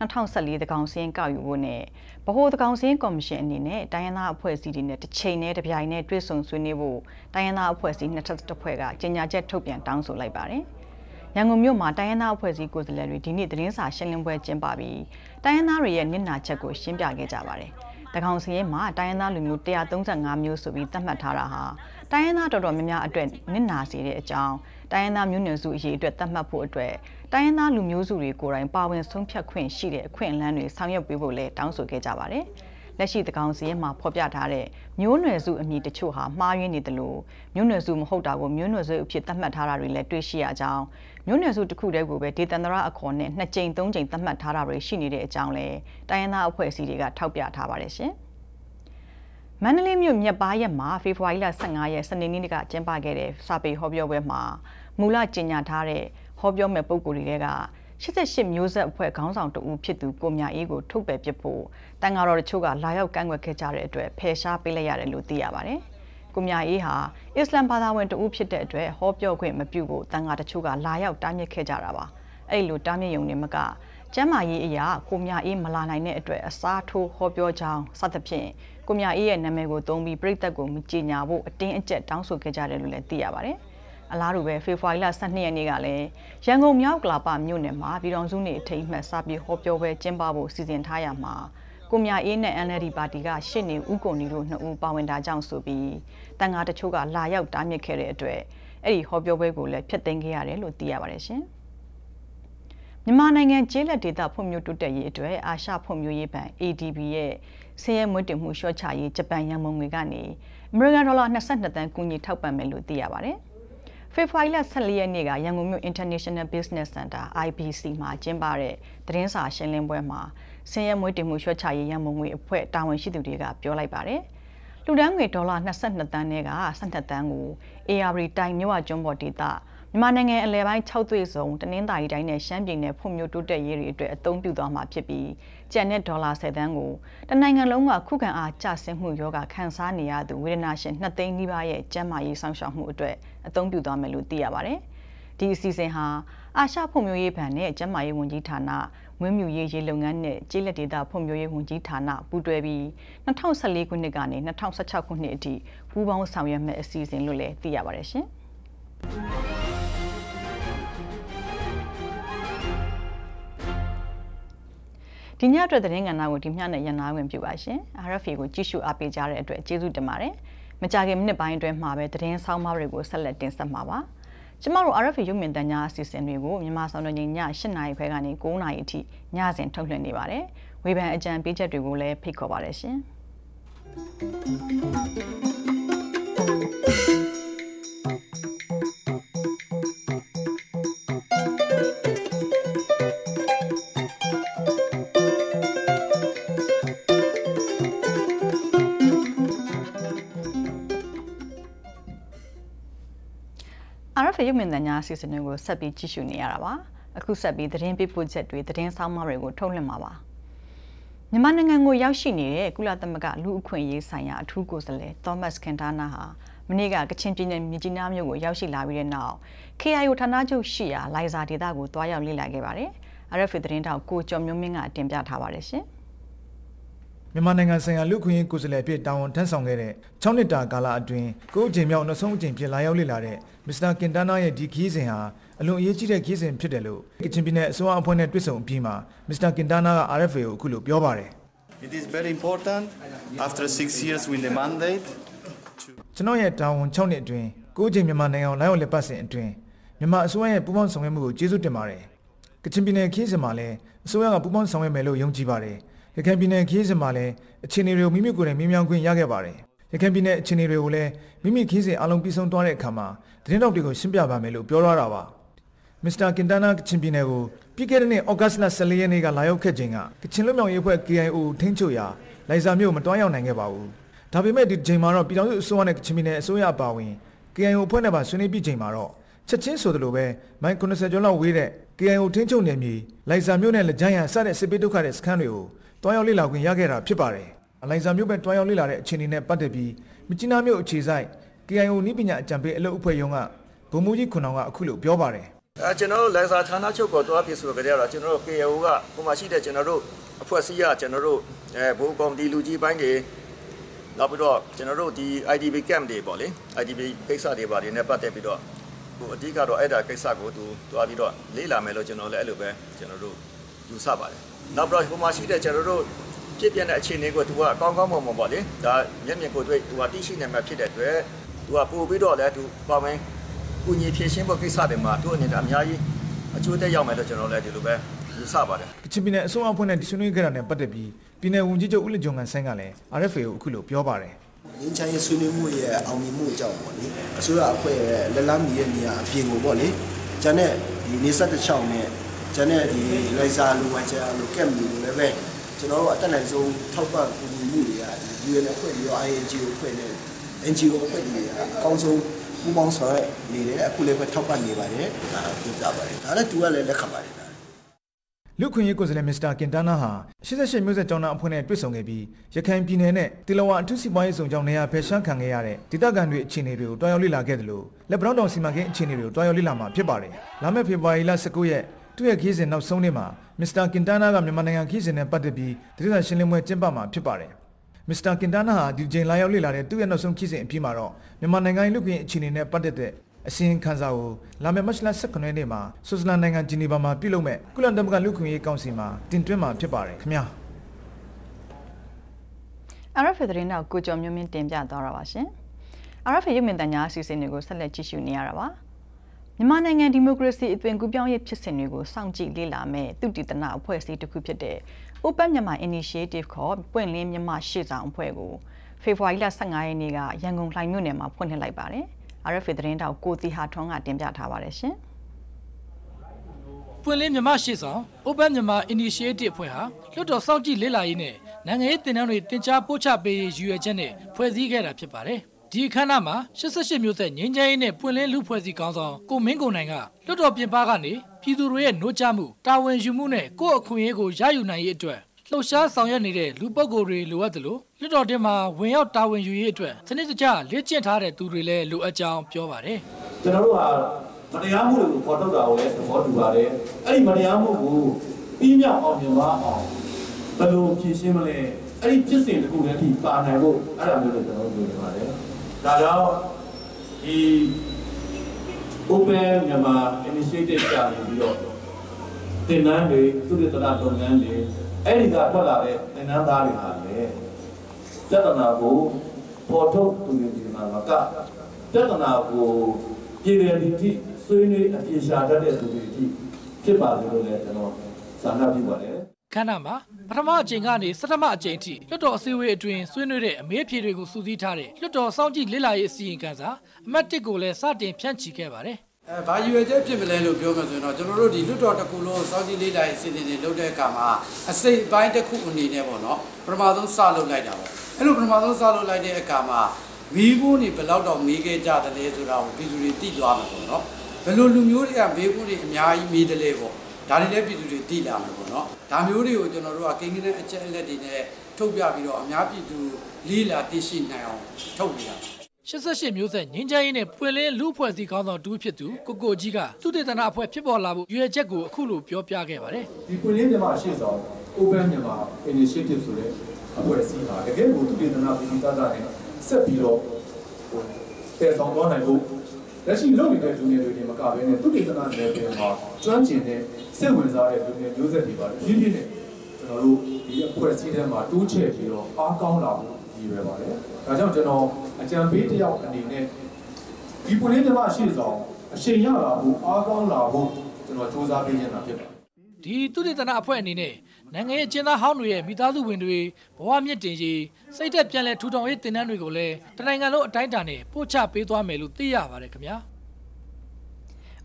Speaker 1: 2014တကောင်စင်းကောက်ယူဖို့နဲ့ဗဟိုတကောင်စင်းကော်မရှင်အနေနဲ့တိုင်းရင်းသားအဖွဲ့အစည်းတွေနဲ့တစ်ချိန်နဲ့တစ်ပြိုင်နဲ့တွဲဆုံဆွေးနွေးဖို့တိုင်းရင်းသားအဖွဲ့အစည်း21ဖွဲ့ကကြေညာချက်ထုတ်ပြန်တောင်းဆိုလိုက်ပါတယ်။ရန်ကုန်မြို့မှာတိုင်းရင်းသားအဖွဲ့အစည်းကိုယ်စားလှယ်တွေဒီနေ့သတင်းစာရှင်းလင်းပွဲကျင်းပပြီးတိုင်းရင်းသားတွေရဲ့နစ်နာချက်ကိုရှင်းပြခဲ့ကြပါတယ်။တကောင်စီရင်မှာတိုင်းရင်းသားလူမျိုး135မျိုးဆိုပြီးသတ်မှတ်ထားတာဟာ တိုင်းရင်းသားတော်တော်များများအတွက်နစ်နာစေတဲ့အကြောင်းတိုင်းရင်းသားမျိုးနွယ်စုအရေးအတွက်သတ်မှတ်ဖို့အတွက်တိုင်းရင်းသားလူမျိုးစုတွေကိုယ်တိုင်ပါဝင်ဆုံးဖြတ်ခွင့်ရှိတဲ့အခွင့်အလမ်းတွေဆောင်ရွက်ပေးဖို့လည်းတောင်းဆိုခဲ့ကြပါတယ်။လက်ရှိတကောင်စီရင်မှာဖော်ပြထားတဲ့မျိုးနွယ်စုအမည်တချို့ဟာမှားယွင်းနေတယ်လို့မျိုးနွယ်စုမဟုတ်တာကိုမျိုးနွယ်စုအဖြစ်သတ်မှတ်ထားတာတွေလည်းတွေ့ရှိရကြောင်းမျိုးနွယ်စုတစ်ခုတည်းကိုပဲဒေသန္တရအခေါ်နဲ့နှစ်ကြိမ်သုံးကြိမ်သတ်မှတ်ထားတာတွေရှိနေတဲ့အကြောင်းလည်းတိုင်းရင်းသားအဖွဲ့အစည်းတွေကထောက်ပြထားပါတယ်ရှင်။ မန္တလေးမြို့မြက်ပါရက်မှာဖေဖော်ဝါရီလ15ရက်စနေနေ့ကကျင်းပခဲ့တဲ့စာပေဟောပြောပွဲမှာမူလကြေညာထားတဲ့ဟောပြောမဲ့ပုံကိုယ်တွေက88မျိုးဆက်အဖွဲ့ခေါင်းဆောင်တဦးဖြစ်သူကိုမြအေးကိုထုတ်ပယ်ပစ်ဖို့တန်ဃာတော်တချို့ကလာရောက်ကန့်ကွက်ခဲ့ကြတဲ့အတွက်ဖယ်ရှားပေးလိုက်ရတယ်လို့သိရပါတယ်။ကိုမြအေးဟာအစ္စလမ်ဘာသာဝင်တဦးဖြစ်တဲ့အတွက်ဟောပြောခွင့်မပြုဖို့တန်ဃာတချို့ကလာရောက်တားမြစ်ခဲ့ကြတာပါ။အဲ့လိုတားမြစ်ရုံနဲ့မက ကျမ်းမာရေးအရာကိုမြအေးမလာနိုင်တဲ့အတွက်အစားထိုးဟောပြောကြောင်းစသဖြင့်ကိုမြအေးရဲ့နာမည်ကိုသုံးပြီးပြည်သက်ကိုမကြေညာဖို့အတင်းအကျပ်တောင်းဆိုခဲ့ကြတယ်လို့လည်းသိရပါတယ်။အလားတူပဲဖေဖော်ဝါရီလ12ရက်နေ့ကလည်းရန်ကုန်မြောက်ကလာပမြို့နယ်မှာပြည်တော်စုနေအထိမ်းအမှတ်စာပြေဟောပြောပွဲကျင်းပဖို့စီစဉ်ထားရမှာကိုမြအေးနဲ့ NLD ပါတီကရှစ်နေဦးကုန်နီတို့နှစ်ဦးပါဝင်တာကြောင့်ဆိုပြီးတန်ဃာတချို့ကလာရောက်တားမြစ်ခဲ့တဲ့အတွက်အဲ့ဒီဟောပြောပွဲကိုလည်းဖျက်သိမ်းခဲ့ရတယ်လို့သိရပါတယ်ရှင် မြန်မာနိုင်ငံကျေးလက်ဒေသဖွံ့ဖြိုးတိုးတက်ရေးအတွက်အာရှဖွံ့ဖြိုးရေးဘဏ် ADB ရဲ့ဆင်းရဲမွေးတင်မှုလျှော့ချရေးဂျပန်ရန်ပုံငွေကနေအမေရိကန်ဒေါ်လာ22တန်းကူညီထောက်ပံ့မယ်လို့သိရပါတယ်။ဖေဖော်ဝါရီလ14ရက်နေ့ကရန်ကုန်မြို့ International Business Center IBC မှာကျင်းပတဲ့သတင်းစာရှင်းလင်းပွဲမှာဆင်းရဲမွေးတင်မှုလျှော့ချရေးရန်ပုံငွေအဖွဲ့တာဝန်ရှိသူတွေကပြောလိုက်ပါတယ်။လူဒန်းငွေဒေါ်လာ22တန်းနဲ့က12တန်းကို AR တိုင်မြို့အကျွန်းပေါ်ဒေသ မြန်မာနိုင်ငံအလဲပိုင်း6သွေးစုံတနင်္သာရီတိုင်းနဲ့ရှမ်းပြည်နယ်ဖွံ့ဖြိုးတိုးတက်ရေးတွေအတွက်အသုံးပြုသွားမှာဖြစ်ပြီးကျန်တဲ့ဒေါ်လာ10တန်းကိုတနိုင်ငံလုံးကခုခံအားကျဆင်းမှုရောဂါခံစားနေရသူဝေဒနာရှင်2သိန်းနီးပါးရဲ့ကျန်းမာရေးဆောင်ရှောက်မှုအတွက်အသုံးပြုသွားမယ်လို့သိရပါတယ်။ဒီအစီအစဉ်ဟာအာရှဖွံ့ဖြိုးရေးဘဏ်နဲ့ကျန်းမာရေးဝန်ကြီးဌာနဝင်းမြူရေးရေးလုပ်ငန်းနဲ့ကျေးလက်ဒေသဖွံ့ဖြိုးရေးဝန်ကြီးဌာနပူးတွဲပြီး2014ခုနှစ်ကနေ2016ခုနှစ်အထိပူးပေါင်းဆောင်ရွက်မဲ့အစီအစဉ်လို့လည်းသိရပါတယ်ရှင်။ ဒီညအတွက်သတင်းကဏ္ဍကိုဒီမျှနဲ့ရန်နာဝင်ပြုပါရှင် RFA ကိုကြည့်ရှုအားပေးကြတဲ့အတွက်ကျေးဇူးတင်ပါတယ်မကြခင်မိနစ်ပိုင်းအတွင်းမှာပဲသတင်းဆောင်မတွေကိုဆက်လက်တင်ဆက်မှာပါကျမတို့ RFA ရုပ်မြင်သံကြားအစီအစဉ်တွေကိုမြန်မာစံတော်ချိန်ည8နာရီခွဲကနေ9နာရီအထိညစဉ်ထုတ်လွှင့်နေပါတယ်ဝေဖန်အကြံပေးချက်တွေကိုလည်းဖိတ်ခေါ်ပါတယ်ရှင် ဖရုပ်မြင်သံကြားအစီအစဉ်တွေကိုဆက်ပြီးကြည့်ရှုနေရတာပါအခုဆက်ပြီးသတင်းပေးပို့ချက်တွေသတင်းဆောင်မတွေကိုထုတ်လွှင့်မှာပါမြန်မာနိုင်ငံကိုရောက်ရှိနေတဲ့ကုလသမဂ္ဂလူအခွင့်အရေးဆိုင်ရာအထူးကိုယ်စားလှယ်သောမတ်ကန်တာနာဟာမနေ့ကကချင်ပြည်နယ်မြကြီးနားမြို့ကိုရောက်ရှိလာပြီးတဲ့နောက် KIO ဌာနချုပ်ရှိရာလိုင်ဇာဒေသကိုတွားရောက်လေ့လာခဲ့ပါတယ်။ RFA သတင်းတောက်ကိုကျော်မျိုးမင်းကတင်ပြထားပါတယ်ရှင်။
Speaker 8: မြန်မာနိုင်ငံဆိုင်ရာလူခွင့်ရေးကိုယ်စားလှယ်ဖြစ်တာဝန်ထမ်းဆောင်ခဲ့တဲ့6နှစ်တာကာလအတွင်းကိုအချိန်မြောက်နောက်ဆုံးအချိန်ဖြစ်လာရောက်လေ့လာတဲ့မစ္စတာကင်တာနာရဲ့ဒီခီးစဉ်ဟာအလွန်အရေးကြီးတဲ့ခီးစဉ်ဖြစ်တယ်လို့ကချင်ပြည်နယ်အစိုးရအဖွဲ့နဲ့တွေ့ဆုံအပြီးမှာမစ္စတာကင်တာနာက RFA ကိုအခုလိုပြောပါတယ်
Speaker 9: It is very important after 6 years with the mandate
Speaker 8: ကျွန်တော်ရဲ့တာဝန်6နှစ်အတွင်းကိုအချိန်မြန်မာနိုင်ငံကိုလိုင်းအောင်လက်ပတ်စဉ်အတွင်းမြန်မာအစိုးရရဲ့ပူးပေါင်းဆောင်ရွက်မှုကိုကျေးဇူးတင်ပါတယ်ကချင်ပြည်နယ်ခီးစဉ်မှာလည်းအစိုးရကပူးပေါင်းဆောင်ရွက်မယ်လို့ယုံကြည်ပါတယ် ရခိုင်ပြည်နယ်ခီးစဉ်မှာလည်းအခြေအနေတွေကိုမိမိကိုယ်တိုင်မြင်မြောင်ခွင့်ရခဲ့ပါတယ်။ရခိုင်ပြည်နယ်အခြေအနေတွေကိုလည်းမိမိခီးစဉ်အလုံးပြီးဆုံးသွားတဲ့အခါမှာသတင်းတောက်တွေကိုရှင်းပြပါမယ်လို့ပြောထားတာပါ။မစ္စတာကင်တာနာကချင်ပြည်နယ်ကိုပြီးခဲ့တဲ့နှစ်ဩဂတ်လ14ရက်နေ့ကလာရောက်ခဲ့ချိန်ကကချင်လွတ်မြောက်ရေးအဖွဲ့ KIO ထိန်းချုပ်ရာလိုင်ဇာမြို့မတွားရောက်နိုင်ခဲ့ပါဘူး။ဒါပေမဲ့ဒီချိန်မှာတော့ပြည်ထောင်စုအစိုးရနဲ့ကချင်ပြည်နယ်အစိုးရအပါအဝင် KIO အဖွဲ့နဲ့ပါဆွေးနွေးပြီးချိန်မှာတော့ချက်ချင်းဆိုသလိုပဲမိုင်90ကျော်လောက်ဝေးတဲ့ KIO ထိန်းချုပ်နယ်မြေလိုင်ဇာမြို့နဲ့လကြမ်းရစတဲ့စစ်ပေးဒုက္ခတဲ့စခန်းတွေကို တွားရောက်လေ့လာခွင့်ရခဲ့တာဖြစ်ပါတယ်။အလိုင်ဇာမြို့ပဲတွားရောက်လေ့လာတဲ့အခြေအနေနဲ့ပတ်သက်ပြီးမြကြီးနားမြို့အခြေဆိုင် KIO နိပညာအကြံပေးအလုပ်အဖွဲ့ရုံးကဗိုလ်မှူးကြီးခွန်အောင်ကအခုလိုပြောပါတယ်။
Speaker 10: အဲကျွန်တော်တို့လိုင်ဇာဌာနချုပ်ကိုတွားပြဆိုကြတဲ့တော့ကျွန်တော်တို့ KIO ကဟိုမှာရှိတဲ့ကျွန်တော်တို့အဖွဲ့အစည်းကကျွန်တော်တို့အဲဘိုးကော်မတီလူကြီးပိုင်းတွေနောက်ပြီးတော့ကျွန်တော်တို့ဒီ IDB camp တွေပေါ့လေ IDB ကိစ္စတွေပါတယ်နဲ့ပတ်သက်ပြီးတော့ဟိုအဓိကတော့အဲ့ဒါကိစ္စကိုသူတွားပြီးတော့လေးလာမယ်လို့ကျွန်တော်လည်းအဲ့လိုပဲကျွန်တော်တို့ယူဆပါတယ် နောက်ပြီးတော့ဟိုမှာရှိတဲ့ကျွန်တော်တို့ပြည့်ပြည့်တဲ့အခြေအနေကိုသူကအကောင်းကောင်းမွန်မွန်ပေါ့လေဒါမျက်မြင်ကိုတွေ့သူကတိရှိနေမှာဖြစ်တဲ့အတွက်သူကပို့ပြီးတော့လည်းသူပါမင်းကုညီဖြည့်ရှင်းဖို့ကိစ္စတွေမှာသူအနေနဲ့အများကြီးအကျိုးသက်ရောက်မယ်လို့ကျွန်တော်လည်းဒီလိုပဲယူဆပါတယ်
Speaker 8: ကချင်ပြည်နယ်အစိုးရအဖွဲ့နဲ့ဒီဆွေးနွေးကြတာနဲ့ပတ်သက်ပြီးပြည်နယ်ဝန်ကြီးချုပ်ဦးလကြုံကန်ဆိုင်ကလည်း RFA ကိုအခုလိုပြောပါတယ်
Speaker 11: ငင်းချင်ရေးဆွေးနွေးမှုရဲ့အောင်မြင်မှုအကြောင်းပေါ့လေအစိုးရအဖွဲ့ရဲ့လက်လန်းမီရဲ့နေရာအပြင်ကိုပေါ့လေဂျန်တဲ့ဒီနေဆက်တစ်ချောင်းနဲ့ ဂျန်တဲ့ဒီလိုက်စာလူဝိုင်းချာလူကက်မီလိုလည်းပဲကျွန်တော်တို့အတက်နိုင်ဆုံးထောက်ပံ့ကူညီမှုတွေကဒီ UN အဖွဲ့တွေရော INGO အဖွဲ့နဲ့ NGO အဖွဲ့တွေကအကောင်းဆုံးပူးပေါင်းဆောင်ရွက်နေတယ်အခုလည်းပဲထောက်ပံ့နေပါတယ်ဒါပြောပြပါတယ်ဒါလည်းသူကလည်းလက်ခံပါတယ်
Speaker 8: လူခွင့်ရေးကိုယ်စားလှယ်မစ္စတာကင်တာနာဟာ88မျိုးဆက်ကျောင်းသားအဖွဲ့နဲ့တွေ့ဆုံခဲ့ပြီးရခိုင်ပြည်နယ်နဲ့တီလဝါအထူးစီးပွားရေးဆောင်ကြောင်းနေရာဖယ်ရှားခံခဲ့ရတဲ့ဒေသခံတွေအခြေအနေတွေကိုတွားရောက်လေ့လာခဲ့တယ်လို့လက်ဘရောင်းတောင်စီမံကိန်းအခြေအနေတွေကိုတွားရောက်လေ့လာမှာဖြစ်ပါတယ်။လာမယ့်ဖေဖော်ဝါရီလ19ရက် သူ့ရဲ့ခီးစဉ်နောက်ဆုံးနေ့မှာမစ္စတာကင်တာနာကမြန်မာနိုင်ငံခီးစဉ်နဲ့ပတ်သက်ပြီးသတင်းစာရှင်းလင်းပွဲကျင်းပမှာဖြစ်ပါတယ်။မစ္စတာကင်တာနာဟာဒီချိန်လာရောက်လေ့လာတဲ့သူ့ရဲ့နောက်ဆုံးခီးစဉ်အပြီးမှာတော့မြန်မာနိုင်ငံရဲ့လူ့ခွင့်အခြေအနေနဲ့ပတ်သက်တဲ့အစီရင်ခံစာကိုလာမယ့်မတ်လ18ရက်နေ့မှာဆွစ်ဇာလန်နိုင်ငံဂျီနီဗာမှာပြုလုပ်မဲ့ကုလသမဂ္ဂလူ့ခွင့်ရေးကောင်စီမှာတင်သွင်းမှာဖြစ်ပါတယ်ခင်ဗျာ
Speaker 1: RFA သတင်းတော့ကိုကျော်မျိုးမင်းတင်ပြသွားတာပါရှင်။ RFA ရုပ်မြင်သံကြားအစီအစဉ်တွေကိုဆက်လက်ကြည့်ရှုနေရတာပါ။ မြန်မာနိုင်ငံဒီမိုကရေစီအသွင်ကူးပြောင်းရေးဖြစ်စဉ်တွေကိုစောင့်ကြည့်လေ့လာမဲ့သူတည်တနာအဖွဲ့အစည်းတစ်ခုဖြစ်တဲ့ Open Myanmar Initiative ခေါ်ပွင့်လင်းမြန်မာရှေ့ဆောင်အဖွဲ့ကိုဖေဖော်ဝါရီလ15ရက်နေ့ကရန်ကုန်လှိုင်မြို့နယ်မှာဖွင့်လှစ်လိုက်ပါတယ်။ RFA သတင်းတောက်ကိုတီဟာထွန်းကတင်ပြထားပါတယ်ရှင်။
Speaker 12: ပွင့်လင်းမြန်မာရှေ့ဆောင် Open မြန်မာ Initiative အဖွဲ့ဟာလွတ်တော်စောင့်ကြည့်လေ့လာရေးနဲ့နိုင်ငံရေးတင်နန်းတွေတင် जा ပို့ချပေးရေးရည်ရွယ်ချက်နဲ့ဖွဲ့စည်းခဲ့တာဖြစ်ပါတယ်။ ဒီအခမ်းအနားမှာ88မျိုးဆက်ငင်းချမ်းရေးနဲ့ပွင့်လင်းလူဖွဲ့စည်းကောင်းဆောင်ကိုမင်းကိုနိုင်ကလွတ်တော်ပြင်ပကနေပြည်သူတွေရဲ့နှိုးချမှုတာဝန်ယူမှုနဲ့ကိုယ့်အခွင့်အရေးကိုရယူနိုင်ရေးအတွက်လှုပ်ရှားဆောင်ရွက်နေတဲ့လူပုဂ္ဂိုလ်တွေလိုအပ်တယ်လို့လွတ်တော်တင်မှာဝင်ရောက်တာဝန်ယူရေးအတွက်စနစ်တကျလေ့ကျင့်ထားတဲ့သူတွေလည်းလိုအပ်ကြောင်းပြောပါတယ်။
Speaker 13: ကျွန်တော်တို့ဟာမတရားမှုတွေကိုပေါ်ထုတ်တာကိုလည်းသဘောတူပါတယ်အဲ့ဒီမတရားမှုကိုပြီးမြောက်အောင်မြင်ပါအောင်ဘယ်လိုဖြေရှင်းမလဲအဲ့ဒီဖြစ်စဉ်တစ်ခုတည်းအထိပါနိုင်ဖို့အဲ့ဒါမျိုးတွေကျွန်တော်တို့ပြောနေပါတယ် ဒါကြောင့်ဒီ Open မြန်မာ Initiative ကြာနေပြီးတော့သင်တန်းတွေသူတည်တနာလုပ်ငန်းတွေအဲ့ဒီကထွက်လာတဲ့သင်တန်းသားတွေဟာလေပြဿနာကိုပေါ်ထုတ်သူတွေဒီမှာကပြဿနာကိုပြည်ရည်တိဆွေးနွေးအပြေရှာတတ်တဲ့သူတွေအထိဖြစ်ပါစေလို့လည်းကျွန်တော်ဆန္ဒပြုပါတယ်
Speaker 12: ခန္ဓာမှာပထမအကြိမ်ကနေစထမအကြိမ်အထိလွှတ်တော်အစည်းအဝေးအတွင်းဆွေးနွေးတဲ့အမေးအဖြေတွေကိုစုစည်းထားတဲ့လွှတ်တော်စောင့်ကြည့်လေ့လာရေးအစီရင်ခံစာအမှတ်1ကိုလည်းစတင်ဖြန့်ချီခဲ့ပါတယ်
Speaker 14: အဲဘာယူရချက်ဖြစ်မလဲလို့ပြောမှဆိုရင်တော့ကျွန်တော်တို့ဒီလွတ်တော်တစ်ခုလုံးစောင့်ကြည့်လေ့လာရေးစီစဉ်နေလုပ်တဲ့အခါမှာအစိတ်အပိုင်းတစ်ခုအနေနဲ့ပေါ့နော်ပထမဆုံးစလုပ်လိုက်တာပေါ့အဲ့လိုပထမဆုံးစလုပ်လိုက်တဲ့အခါမှာမီးဘူးနေဘယ်လောက်တော့မီးခဲ့ကြတယ်လဲဆိုတာကိုပြည်သူတွေသိသွားမှာပေါ့နော်ဘယ်လိုလူမျိုးတွေကမီးဘူးတွေအများကြီးမီးတယ်လဲပေါ့ ဒါတွေလည်းပြည်သူတွေသိလာမှာပေါ့နော်ဒါမျိုးတွေကိုကျွန်တော်တို့ကကိန်းကိန်းနဲ့အချက်အလက်တွေနဲ့ထုတ်ပြပြီးတော့အများပြည်သူလေးလာသိရှိနိုင်အောင်ထုတ်ပြတာ
Speaker 12: 88မျိုးဆက်ငင်းချမ်းရေးနဲ့ပွင့်လင်းလူဖွဲ့စည်းကောင်းဆောင်တူဖြစ်သူကိုကိုကြီးကသူတေသနာအဖွဲ့ဖြစ်ပေါ်လာဖို့ရွေချက်ကိုအခုလိုပြောပြခဲ့ပါတယ်
Speaker 13: ဒီပွင့်လင်းမြန်မာရှေ့ဆောင် Open မြန်မာ Initiative ဆိုတဲ့အဖွဲ့အစည်းဟာတကယ်ကိုသူပြည်သနာပြည်သားသားနဲ့ဆက်ပြီးတော့ဟိုတည်ဆောင်သွားနိုင်ဖို့လက်ရှိလုပ်နေတဲ့လူငယ်တွေဒီမကဘဲနဲ့သူပြည်သနာနယ်ပယ်မှာ ကျွမ်းကျင်တဲ့စိတ်ဝင်စားတဲ့လူငယ်မျိုးဆက်တွေပါဖြည်းဖြည်းနဲ့ကျွန်တော်တို့ဒီအဖွဲ့အစည်းထဲမှာတိုးချဲ့ပြီးတော့အားကောင်းလာဖို့ရည်ရွယ်ပါတယ်။ဒါကြောင့်ကျွန်တော်အကြံပေးတစ်ယောက်အနေနဲ့ဒီပွင့်လင်းမြန်မာရှေ့ဆောင်အချိန်ရလာဖို့အားကောင်းလာဖို့ကျွန်တော်စူးစမ်းပေးနေတာဖြစ်ပါတယ်။
Speaker 12: ဒီသူတေသနာအဖွဲ့အနေနဲ့နိုင်ငံရေးအကျဉ်းသားဟောင်းတွေရဲ့မိသားစုဝင်တွေဘဝမြင့်တင်ရေးစိတ်သက်ပြန်လဲထူထောင်ရေးတင်နန်းတွေကိုလည်းတနိုင်ငံလုံးအတိုင်းအတာနဲ့ပို့ချပေးသွားမယ်လို့သိရပါတယ်ခင်ဗျာ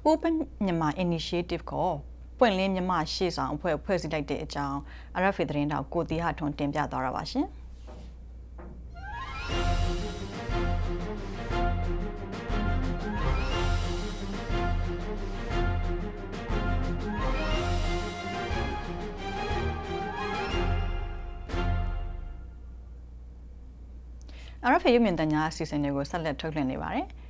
Speaker 1: Open မြန်မာ Initiative ကိုပွင့်လင်းမြန်မာရှေ့ဆောင်အဖွဲ့ဖွဲ့စည်းလိုက်တဲ့အကြောင်း RFA သတင်းတောက်ကိုတီဟာထွန်းတင်ပြသွားတာပါရှင်။ RFA ရုပ်မြင်သံကြားအစီအစဉ်တွေကိုဆက်လက်ထုတ်လွှင့်နေပါတယ်။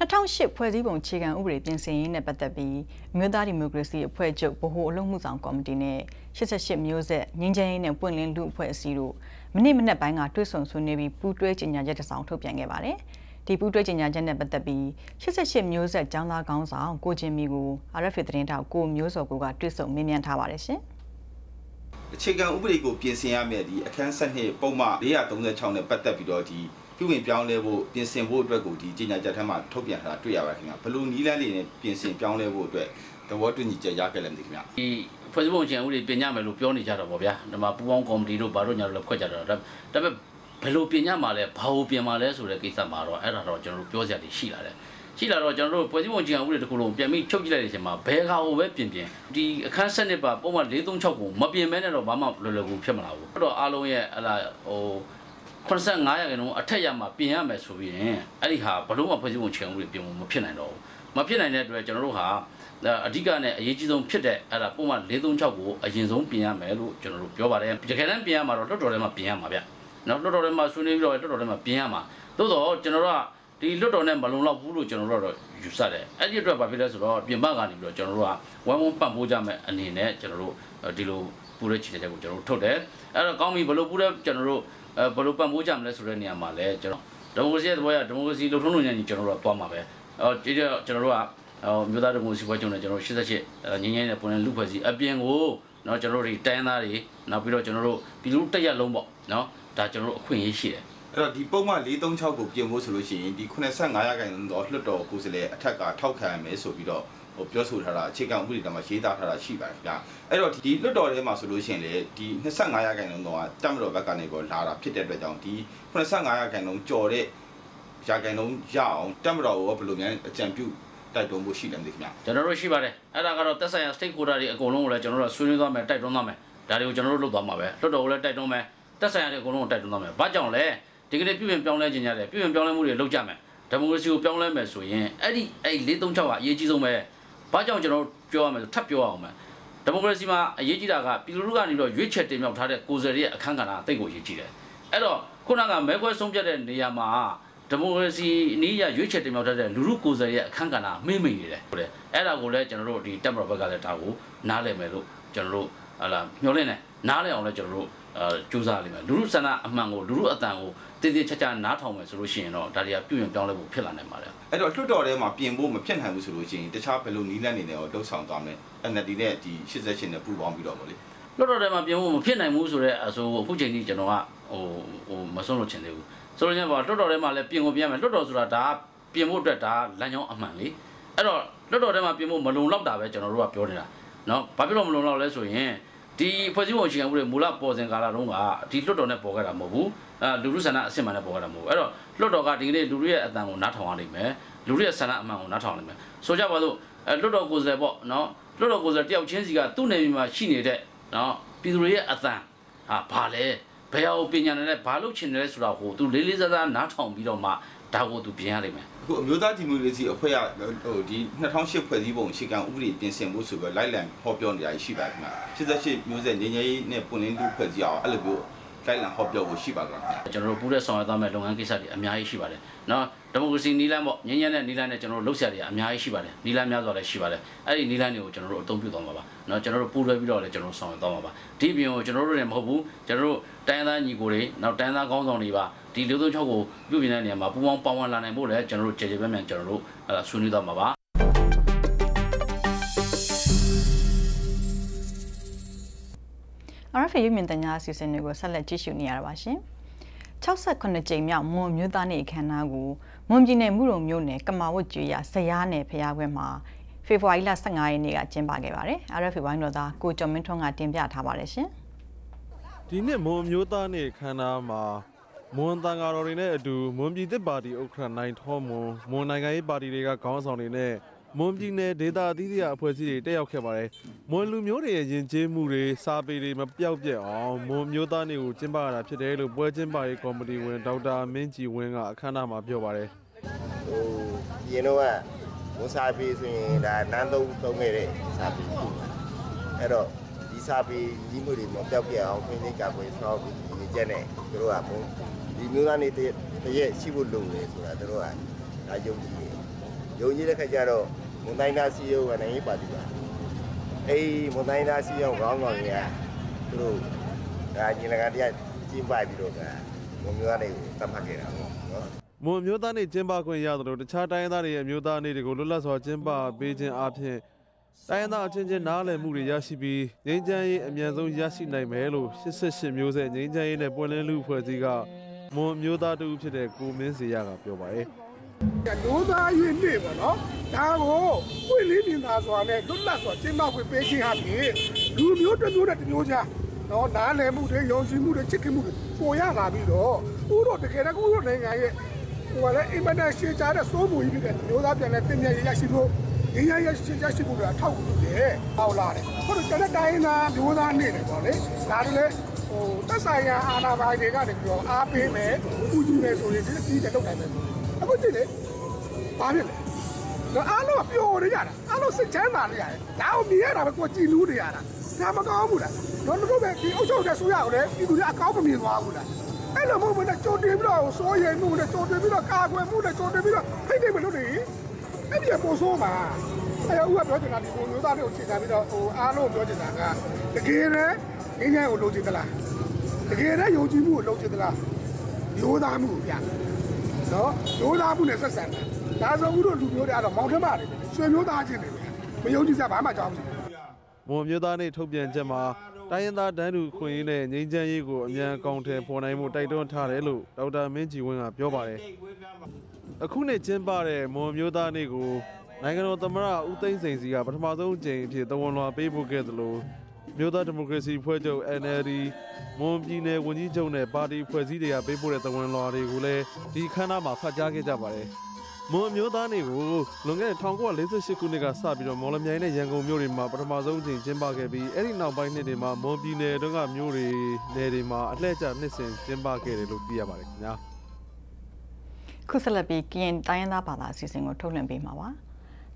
Speaker 1: 2008ဖွဲ့စည်းပုံခြေခံဥပဒေပြင်ဆင်ရေးနဲ့ပတ်သက်ပြီးအမျိုးသားဒီမိုကရေစီအဖွဲ့ချုပ်ဗဟိုအလုပ်မှုဆောင်ကော်မတီနဲ့88မျိုးဆက်ငင်းချမ်းရေးနဲ့ပွင့်လင်းလူအဖွဲ့အစည်းတို့မနေ့မနေ့ပိုင်းကတွဲဆုံဆွေးနွေးပြီးပူးတွဲကြေညာချက်တစ်စောင်ထုတ်ပြန်ခဲ့ပါတယ်။ဒီပူးတွဲကြေညာချက်နဲ့ပတ်သက်ပြီး88မျိုးဆက်ចောင်းသားကောင်းဆောင်ကိုချင်းမီကို RFA သတင်းတောက်ကိုမျိုးစောကိုကတွဲဆုံမေးမြန်းထားပါတယ်ရှင်။
Speaker 15: အခြေခံဥပဒေကိုပြင်ဆင်ရမယ်ဒီအခန်း7နှစ်ပုံမှန်436နဲ့ပတ်သက်ပြီးတော့ဒီ ပြုပြင်ပြောင်းလဲဖို့ပြင်ဆင်ဖို့အတွက်ကိုဒီကြေညာချက်ထဲမှာထုတ်ပြန်ထားတာတွေ့ရပါတယ်ခင်ဗျာဘယ်လိုနည်းလမ်းတွေနဲ့ပြင်ဆင်ပြောင်းလဲဖို့အတွက်သဘောတူညီချက်ရခဲ့လဲမသိခင်ဗျာ
Speaker 16: ဒီဖွဲ့စည်းပုံချင်ဦးတွေပြင်ကြမယ်လို့ပြောနေကြတော့ဗောဗျာဒီမှာပူပေါင်းကော်မတီတို့ဘာတို့ညာတို့လည်းဖွဲ့ကြတော့ဒါပေမဲ့ဘယ်လိုပြင်ကြမှာလဲဘာလို့ပြင်မှာလဲဆိုတဲ့ကိစ္စမှာတော့အဲ့ဒါတော့ကျွန်တော်တို့ပြောစရာတွေရှိလာတယ်ရှိလာတော့ကျွန်တော်တို့ဖွဲ့စည်းပုံချင်ဦးတွေတစ်ခုလုံးပြန်ပြီးချုပ်ကြည့်လိုက်တဲ့အချိန်မှာဘယ်ဟာကိုပဲပြင်ပြင်ဒီအခန်း7နှစ်ပါပုံမှန်436ကိုမပြင်မဲနဲ့တော့ဘာမှလွယ်လွယ်ကူဖြစ်မလာဘူးအဲ့တော့အားလုံးရဲ့ဟလာဟို 85ရာခိုင်နှုန်းအထက်ရမှာပြင်ရမယ်ဆိုပြီးရင်အဲ့ဒီဟာဘလို့မှဖွဲ့စည်းပုံခြေဥပဒေပြင်ဖို့မဖြစ်နိုင်တော့ဘူးမဖြစ်နိုင်တဲ့အတွက်ကျွန်တော်တို့ဟာအဓိကနဲ့အရေးကြီးဆုံးဖြစ်တဲ့အဲ့ဒါပုံမှန်436ကိုအရင်ဆုံးပြင်ရမယ်လို့ကျွန်တော်တို့ပြောပါတယ်တကယ်တမ်းပြင်ရမှာတော့လွတ်တော်ထဲမှာပြင်ရမှာဗျနော်လွတ်တော်ထဲမှာဆွေးနွေးပြီးတော့လွတ်တော်ထဲမှာပြင်ရမှာသို့တော့ကျွန်တော်တို့ကဒီလွတ်တော်နဲ့မလုံလောက်ဘူးလို့ကျွန်တော်တို့ကတော့ယူဆတယ်အဲ့ဒီအတွက်ဘာဖြစ်လဲဆိုတော့ပြင်ပကနေပြီးတော့ကျွန်တော်တို့ကဝမ်ဝမ်ပံ့ပိုးကြမယ်အနေနဲ့ကျွန်တော်တို့ဒီလိုပူတဲ့ချီတဲ့ချက်ကိုကျွန်တော်တို့ထုတ်တယ်အဲ့တော့ကောင်းပြီဘလို့ပူတဲ့ကျွန်တော်တို့ အဲဘယ်လိုပံ့ပိုးကြမလဲဆိုတဲ့နေရာမှာလည်းကျွန်တော်ဒီမိုကရေစီရဲ့သဘောအရဒီမိုကရေစီလှုပ်ထုံးလုပ်ငန်းကြီးကျွန်တော်တို့ကသွားမှာပဲအော်ဒီတော့ကျွန်တော်တို့ကအော်မြို့သားဒီမိုကရေစီဘွဲချုပ်နဲ့ကျွန်တော်တို့88ငင်းငင်းနဲ့ပုံနဲ့လူဖွဲ့စည်းအပြင်ကိုနော်ကျွန်တော်တို့ဒီတိုင်းသားတွေနောက်ပြီးတော့ကျွန်တော်တို့ပြည်သူတက်ရက်လုံးပေါ့နော်ဒါကျွန်တော်တို့အခွင့်အရေးရှိတယ်
Speaker 15: အဲ့တော့ဒီပုံမှန်436ကိုပြင်ဖို့ဆိုလို့ရှိရင်ဒီ85ရာခိုင်နှုန်းတော့လွှတ်တော်ကိုယ်စားလှယ်အထက်ကထောက်ခံရမယ်ဆိုပြီးတော့ ဟိုပြောဆိုထားတာအခြေခံဥပဒေတမှာရေးသားထားတာရှိပါတယ်ခင်ဗျာအဲ့တော့ဒီလွှတ်တော်ထဲမှာဆိုလို့ရှိရင်လေဒီ25ရာခိုင်နှုန်းတော့တက်မတော်ဘက်ကနေပေါ်လာတာဖြစ်တဲ့အတွက်ကြောင့်ဒီ85ရာခိုင်နှုန်းကျော်တဲ့ရာခိုင်နှုန်းရအောင်တက်မတော်ကိုဘယ်လိုများအကြံပြုတိုက်တွန်းဖို့ရှိတယ်မသိခင်ဗျာ
Speaker 16: ကျွန်တော်တို့ရှိပါတယ်အဲ့ဒါကတော့သက်ဆိုင်ရာ stakeholder တွေအကုန်လုံးကိုလည်းကျွန်တော်တို့ဆွေးနွေးသွားမယ်တိုက်တွန်းသွားမယ်ဒါတွေကိုကျွန်တော်တို့လုပ်သွားမှာပဲလွှတ်တော်ကိုလည်းတိုက်တွန်းမယ်သက်ဆိုင်ရာတွေအကုန်လုံးကိုတိုက်တွန်းသွားမယ်ဘာကြောင့်လဲဒီကနေ့ပြည်ပြင်ပြောင်းလဲခြင်းရတယ်ပြည်ပြင်ပြောင်းလဲမှုတွေလုပ်ကြမယ်ဒီမိုကရေစီကိုပြောင်းလဲမယ်ဆိုရင်အဲ့ဒီအဲ့436ကအရေးကြီးဆုံးပဲ ဘာကြောင့်ကျွန်တော်တို့ပြောရမယ်ဆိုထပ်ပြောအောင်မယ်ဒီမိုကရေစီမှာအရေးကြီးတာကပြည်သူလူထုကနေတော့ရွေးချယ်တင်မြှောက်ထားတဲ့ကိုယ်စားလှယ်ရဲ့အခန်းကဏ္ဍအသိကိုအရေးကြီးတယ်အဲ့တော့ခုနကမဲခွဲဆုံးဖြတ်တဲ့နေရာမှာဒီမိုကရေစီနည်းရရွေးချယ်တင်မြှောက်ထားတဲ့လူထုကိုယ်စားလှယ်ရဲ့အခန်းကဏ္ဍမေ့မိနေတယ်ဟုတ်တယ်အဲ့ဒါကိုလည်းကျွန်တော်တို့ဒီတက်မတော်ဘက်ကလည်းဒါကိုနားလည်မယ်လို့ကျွန်တော်တို့ဟလာညှော်လင့်တယ်နားလည်အောင်လည်းကျွန်တော်တို့ အဲစူးစမ်းလိမ့်မယ်လူထုဆန္ဒအမှန်ကိုလူထုအတန်ကိုတည်တည်ချာချာနားထောင်မယ်ဆိုလို့ရှိရင်တော့ဒါတွေကပြုရင်ပြောင်းလဲဖို့ဖြစ်လာနိုင်ပါတယ်
Speaker 15: အဲ့တော့လွှတ်တော်ထဲမှာပြင်ဖို့မဖြစ်နိုင်ဘူးဆိုလို့ရှိရင်တခြားဘယ်လိုနည်းလမ်းတွေနဲ့တော့လှုပ်ဆောင်သွားမလဲ NLD နဲ့ဒီ88နဲ့ပူးပေါင်းပြီးတော့ဗောလေ
Speaker 16: လွတ်တော်ထဲမှာပြင်ဖို့မဖြစ်နိုင်ဘူးဆိုတော့အဆိုအခုချိန်ကြီးကျွန်တော်ကဟိုဟိုမဆုံးလို့ချင်သေးဘူးဆိုတော့ညပါလွတ်တော်ထဲမှာလည်းပြင်ကိုပြင်မယ်လွတ်တော်ဆိုတာဒါပြင်ဖို့အတွက်ဒါလမ်းကြောင်းအမှန်လေအဲ့တော့လွတ်တော်ထဲမှာပြင်ဖို့မလုံလောက်တာပဲကျွန်တော်တို့ကပြောနေတာနော်ဘာဖြစ်လို့မလုံလောက်လဲဆိုရင် ဒီဖွဲ့စည်းပုံအခြေခံဥပဒေမူလပေါ်စဉ်ကာလတုန်းကဒီလွတ်တော်နဲ့ပေါ်ခဲ့တာမဟုတ်ဘူးအဲလူလူဆန္ဒအစစ်မှန်နဲ့ပေါ်ခဲ့တာမဟုတ်ဘူးအဲ့တော့လွတ်တော်ကဒီကနေ့လူလူရဲ့အတန်ကိုနားထောင်ရနိုင်မယ်လူလူရဲ့ဆန္ဒအမှန်ကိုနားထောင်ရနိုင်မယ်ဆိုကြပါစို့အဲလွတ်တော်ကိုယ်စားလှယ်ပေါ့နော်လွတ်တော်ကိုယ်စားလှယ်တယောက်ချင်းစီကသူ့နေပြည်မှာရှိနေတဲ့နော်ပြည်သူတွေရဲ့အတန်ဟာဘာလဲဘယ်ဟာကိုပညာနဲ့လဲဘာလို့ချင်တယ်လဲဆိုတာကိုသူလေးလေးစားစားနားထောင်ပြီးတော့မှ ဒါကိုသူပြင်ရလိမ့်မယ်
Speaker 15: အခုအမျိုးသားဒီမိုကရေစီအဖွဲ့ကဟိုဒီ2008ဖွဲ့စည်းပုံအခြေခံဥပဒေပြင်ဆင်ဖို့ဆိုပြီးလိုက်လံဟောပြောနေတာရှိပါခင်ဗျာ88မျိုးဆက်ငင်းငယ်ရေးနဲ့ပွင့်လင်းလူဖွဲ့စည်းအောင်အဲ့လိုမျိုးလိုက်လံဟောပြောဖို့ရှိပါကြခင်ဗျာ
Speaker 16: ကျွန်တော်တို့ပူးတဲ့ဆောင်ရွက်သွားမယ့်လုပ်ငန်းကိစ္စတွေအများကြီးရှိပါတယ်။နော်ဒီမိုကရေစီနီလန်းပေါ့ငင်းညံ့တဲ့နီလန်းနဲ့ကျွန်တော်တို့လှုပ်ရှားတွေအများကြီးရှိပါတယ်။နီလန်းများစွာလည်းရှိပါတယ်။အဲ့ဒီနီလန်းတွေကိုကျွန်တော်တို့အသုံးပြုသွားမှာပါ။နော်ကျွန်တော်တို့ပူးတွဲပြီးတော့လည်းကျွန်တော်တို့ဆောင်ရွက်သွားမှာပါ။ဒီပြင်ကိုကျွန်တော်တို့လည်းမဟုတ်ဘူးကျွန်တော်တို့တိုင်းသားညီကိုတွေနောက်တိုင်းသားကောင်းဆောင်တွေပါ ဒီလူသုံးချောက်ကိုပြုပြင်တဲ့နေရာမှာပူပေါင်းပေါင်းဝန်းလာနိုင်ဖို့လည်းကျွန်တော်တို့ကြေကြေပြန့်ပြန့်ကျွန်တော်တို့အဲဆွေးနွေးသွားမှာပါ။
Speaker 1: RFA ရုပ်မြင်သံကြားအစီအစဉ်တွေကိုဆက်လက်ကြည့်ရှုနေရတာပါရှင်68ကြိမ်မြောက်မွန်မျိုးသားနေ့အခမ်းအနားကိုမွန်ပြည်နယ်မှုရုံမြို့နယ်ကမာဝတ်ကျွေရဇယားနယ်ဖျားခွဲမှာဖေဖော်ဝါရီလ15ရက်နေ့ကကျင်းပခဲ့ပါတယ်။ RFA ဝိုင်းတော်သားကိုကျော်မင်းထွန်းကတင်ပြထားပါတယ်ရှင်
Speaker 17: ဒီနှစ်မွန်မျိုးသားနေ့ခမ်းနားမှာ မွန်တန်ဃာတော်တွေနဲ့အတူမွန်ပြည်သစ်ပါတီဥက္ကဋ္ဌနိုင်ထောမွန်မွန်နိုင်ငံရေးပါတီတွေကခေါင်းဆောင်တွေနဲ့မွန်ပြည်နယ်ဒေသအသီးသီးကအဖွဲ့အစည်းတွေတက်ရောက်ခဲ့ပါတယ်။မွန်လူမျိုးတွေရဲ့ယဉ်ကျေးမှုတွေစာပေတွေမပြောက်ပြက်အောင်မွန်မျိုးသားနေ့ကိုကျင်းပရတာဖြစ်တယ်လို့ပွဲကျင်းပရေးကော်မတီဝင်ဒေါက်တာမင်းကြည်ဝင်းကအခမ်းအနားမှာပြောပါတယ်
Speaker 18: ဟိုရင်တော့ကဝန်စာပေဆိုရင်ဒါနန်းသုံးသုံးခဲ့တဲ့စာပေခုအဲ့တော့ဒီစာပေကြီးမှုတွေမပြောက်ပြအောင်ဖိနှိပ်ကပွေဆောက်ပြီးဒီကျက်နဲ့တို့ကမုန်း ဒီမျိုးသားနေတရက်ရှိဖို့လုံတယ်ဆိုတာတို့ကဒါယုံကြည်တယ်ယုံကြည်တဲ့ခါကျတော့မွန်တိုင်းသားစီယုံကနိုင်ငံပါတီပါအေးမွန်တိုင်းသားစီယုံခေါင်းဆောင်ကြီးကတို့ဒါညီလကတရားကျင်းပပြီးတော့ကမွန်မျိုးသားတွေကိုသတ်မှတ်ခဲ့တာပေါ့နော်။
Speaker 17: မွန်မျိုးသားနေ့ကျင်းပခွင့်ရသလိုတခြားတိုင်းရင်းသားတွေရဲ့မျိုးသားနေ့တွေကိုလွတ်လပ်စွာကျင်းပပေးခြင်းအပြင်တိုင်းရင်းသားအချင်းချင်းနားလည်မှုတွေရရှိပြီးငြိမ်းချမ်းရေးအမြန်ဆုံးရရှိနိုင်မယ်လို့88မျိုးဆက်ငြိမ်းချမ်းရေးနဲ့ပွင့်လင်းလူဖွဲ့စည်းက မွန်မျိုးသားတူဖြစ်တဲ့ကိုမင်းစီရကပြောပါတယ်။
Speaker 3: လူသားရေးနေ့ပေါ့နော်ဒါကိုပွင့်လင်းမြင်သာစွာနဲ့လွတ်လပ်စွာကျင်းပခွင့်ပေးခြင်းဟာဖြင့်လူမျိုးတစ်မျိုးနဲ့တစ်မျိုးကြားနော်နားလည်မှုတွေယုံကြည်မှုတွေချစ်ခင်မှုတွေပေါ်ရလာပြီးတော့ဥတော့တကယ်တော့ဥတော့နိုင်ငံရဲ့ဟိုကလည်းအင်မတန်ရှေ့ကြားတဲ့စိုးမှုကြီးဖြစ်တဲ့မျိုးသားပြန်လဲတင်မြရရရှိဖို့ဒီရရရှိရရှိဖို့ကအထောက်အကူတယ်ဟောက်လာတယ်ဟုတ်တယ်ကျန်တဲ့တိုင်းသားမျိုးသားနေတယ်ပေါ့လေဒါတွေလည်း ဟိုတက်ဆိုင်ရာအာဏာပိုင်တွေကနေပြီးတော့အားပေးမယ်ဥယူမယ်ဆိုရင်ဒီဒီတက်လုပ်နိုင်မယ်အခုကြည့်လေဘာဖြစ်လဲတော့အားလုံးပျော်နေကြတာအားလုံးစိတ်ချမ်းသာနေရတယ်ဒါကိုမြင်ရတာပဲကိုကြည်လူးနေရတာဒါမကောင်းဘူးလားတော့တို့ပဲဒီအုပ်ချုပ်တဲ့ဆိုရအောင်လေပြည်သူတွေအကောင်းမမြင်သွားဘူးလားအဲ့လိုမဟုတ်ဘူးနဲ့ကြိုတင်ပြီးတော့စိုးရိမ်မှုနဲ့ကြိုတင်ပြီးတော့ကာကွယ်မှုနဲ့ကြိုတင်ပြီးတော့ဖိတ်နေမလို့နေအဲ့ဒီပို့ဆိုးမှာအဲ့ဦးကပြောချင်တာဒီကိုမျိုးသားတွေကိုချိန်ထားပြီးတော့ဟိုအားလုံးပြောချင်တာကတကယ်လည်း ငင်းငယ်ကိုလိုချင်သလားတကယ်လည်းယုံကြည်မှုကိုလိုချင်သလားရိုးသားမှုကိုပြနော်ရိုးသားမှုနဲ့ဆက်ဆံတာဒါဆိုဦးတို့လူမျိုးတွေကတော့မောင်ထမတွေဆွေမျိုးသားချင်းတွေမယုံကြည်စရာဘာမှကြောင်းမရှိဘူး
Speaker 17: မွန်မျိုးသားနေ့ထုတ်ပြန်ချက်မှာတိုင်းရင်းသားတန်းတူခွင့်ရေးနဲ့ငြိမ်းချမ်းရေးကိုအမြန်အကောင့်ထဲပေါ်နိုင်မှုတိုက်တွန်းထားတယ်လို့ဒေါက်တာမင်းကြည်ဝင်းကပြောပါတယ်။အခုနှစ်ကျင်းပတဲ့မွန်မျိုးသားနေ့ကိုနိုင်ငံတော်သမ္မတဦးသိန်းစိန်စီကပထမဆုံးအကြိမ်အဖြစ်သဝန်လွှာပေးပို့ခဲ့သလို မျိုးသားဒီမိုကရေစီဖွဲ့ချုပ် NLD မွန်ပြည်နယ်ဝန်ကြီးချုပ်နဲ့ပါတီဖွဲ့စည်းတွေကပေးပို့တဲ့သဝန်လွှာတွေကိုလည်းဒီခမ်းနားမှာဖတ်ကြားခဲ့ကြပါတယ်။မွန်မျိုးသားနေ့ကိုလွန်ခဲ့တဲ့1948ခုနှစ်ကစပြီးတော့မော်လမြိုင်နဲ့ရန်ကုန်မြို့တွေမှာပထမဆုံးအကြိမ်ကျင်းပခဲ့ပြီးအဲ့ဒီနောက်ပိုင်းနှစ်တွေမှာမွန်ပြည်နယ်တို့ကမြို့တွေနယ်တွေမှာအလှည့်ကျနှစ်စဉ်ကျင်းပခဲ့တယ်လို့သိရပါတယ်ခင်ဗျာ
Speaker 1: ခုဆက်လက်ပြီးကရင်တိုင်းရင်းသားဘာသာအစီအစဉ်ကိုထုတ်လွှင့်ပေးမှာပါ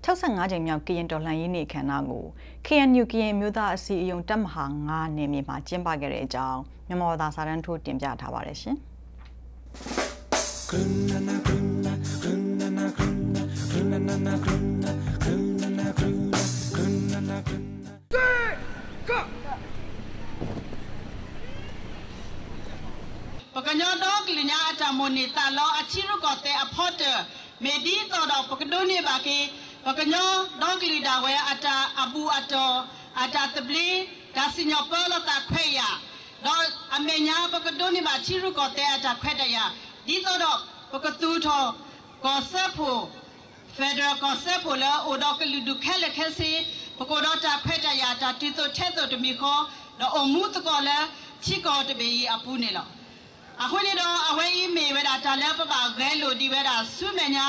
Speaker 1: 65ကြိမ်မြောက်ကရင်တော်လှန်ရေးနေ့ခမ်းနားကို KNU ကရင်မျိုးသားအစည်းအရုံးတပ်မဟာ9နယ်မြေမှာကျင်းပခဲ့တဲ့အကြောင်းမြန်မာဘာသာစာတမ်းထိုးတင်ပြထားပါတယ်ရှင်။
Speaker 19: ပကညောတော့ကလညာအတမနီတာလောအချီရုကတဲ့အဖို့တမေဒီတော်တော့ပကဒိုနေပါကေ ပကညောတော့ကလီဒါဝဲအတာအဘူအတော်အတာတပလီဒါစညောပလတာခွေရတော့အမေညာပကဒိုနေပါချီရုကတဲ့အတာခွဲတရဒီတော်တော့ပကတူထောကောဆက်ဖို့ Federal Concept ကိုလည်းအိုတော့ကလူဒုခဲလက်ခဲစီပကိုတော့တာခွဲတရတာတီတိုထဲတိုတမီခေါ်တော့အမှုတကောလည်းချီကောတပေအပူနေလောအခုနေတော့အဝဲဤမေဝဲတာတလည်းပပဂဲလို့ဒီဝဲတာစုမညာ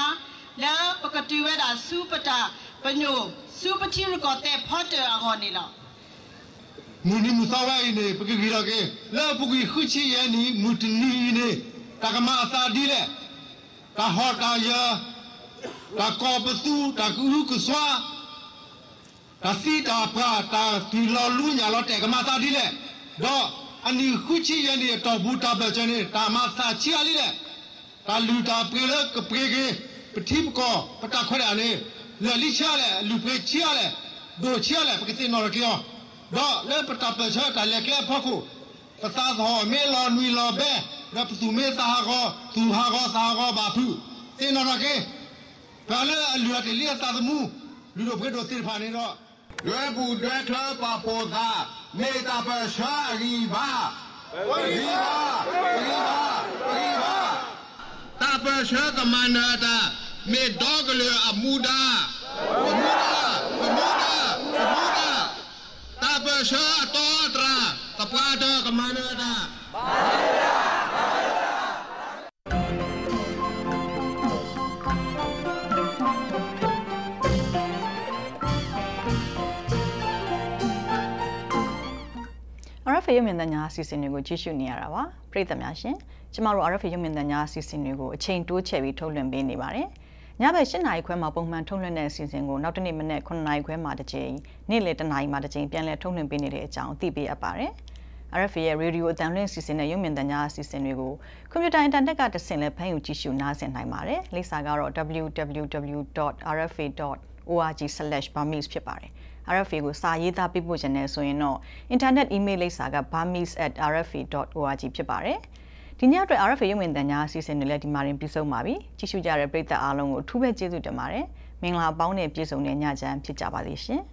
Speaker 19: လဲပကတိဝဲတာစုပတာပညိုစုပတိရကောတဲ့ဖော့တယ်အဟောနေလော
Speaker 20: muni musawa ine paggira ke la pugi khuchi ye ni mutni ine ta kama asa di le ka ho ka ya ka ko psu ta ku ku swa ta si ta pra ta ti lo lu nya lo te kama sa di le do ani khuchi ye ni to bu ta ba chen ni ta ma sa chi ali le ta lu ta pre le ke pre ke pthi ko pata khwa da ni le li cha le lu pre chi le do chi le pa ke ti no ke yo တော့လေပတပချာတလည်းကဲဖခုပသာသောမေလောနွီလောပဲရပသူမေသာကောသူဟာကောသာကောဘာဖုတင်တော်ကေဘာလဲအလူအတလီသာသမူလူတို့ဘက်တော့တိဖာနေတော့ရွယ်ပူတွဲထပါပေါ်သာနေတာပရှာရီဘာရီဘာရီဘာရီဘာတပရှာ ကမန္နာတာမေဒေါကလေအမူဒါအမူဒါအမူဒါအမူဒါ Tapasya atau atra kepada kemana ada?
Speaker 1: ။ RFA ရုပ်မြင်သံကြားအစီအစဉ်တွေကိုကြည့်ရှုနေရတာပါပရိသတ်များရှင်ကျမတို့ RFA ရုပ်မြင်သံကြားအစီအစဉ်တွေကိုအချိန်တိုးချဲ့ပြီးထုတ်လွှင့်ပေးနေပါတယ် ညဘက်၈နာရီခွဲမှာပုံမှန်ထုတ်လွှင့်တဲ့အစီအစဉ်ကိုနောက်တနေ့မနေ့9နာရီခွဲမှာတစ်ကြိမ်နေ့လယ်10နာရီမှာတစ်ကြိမ်ပြန်လည်ထုတ်လွှင့်ပေးနေတဲ့အကြောင်းအသိပေးအပ်ပါတယ် RFA ရဲ့ Radio အတန်လွှင့်စီစဉ်တဲ့ရုပ်မြင်သံကြားအစီအစဉ်တွေကိုကွန်ပျူတာအင်တာနက်ကတဆင့်လည်းဖမ်းယူကြည့်ရှုနားဆင်နိုင်ပါတယ်။လိပ်စာကတော့ www.rfa.org/burmese ဖြစ်ပါတယ်။ RFA ကိုစာရေးသားပေးပို့ခြင်းနဲ့ဆိုရင်တော့ internet email လိပ်စာက burmese@rfa.org ဖြစ်ပါတယ်။ ဒီညအတွက် RFA ရုပ်မြင်သံကြားအစီအစဉ်တွေလည်းဒီမှာရင်ပြီးဆုံးပါပြီ။ကြည့်ရှုကြတဲ့ပရိသတ်အားလုံးကိုအထူးပဲကျေးဇူးတင်ပါတယ်။မင်္ဂလာပေါင်းနဲ့ပြည့်စုံတဲ့ညချမ်းဖြစ်ကြပါလိမ့်ရှင်။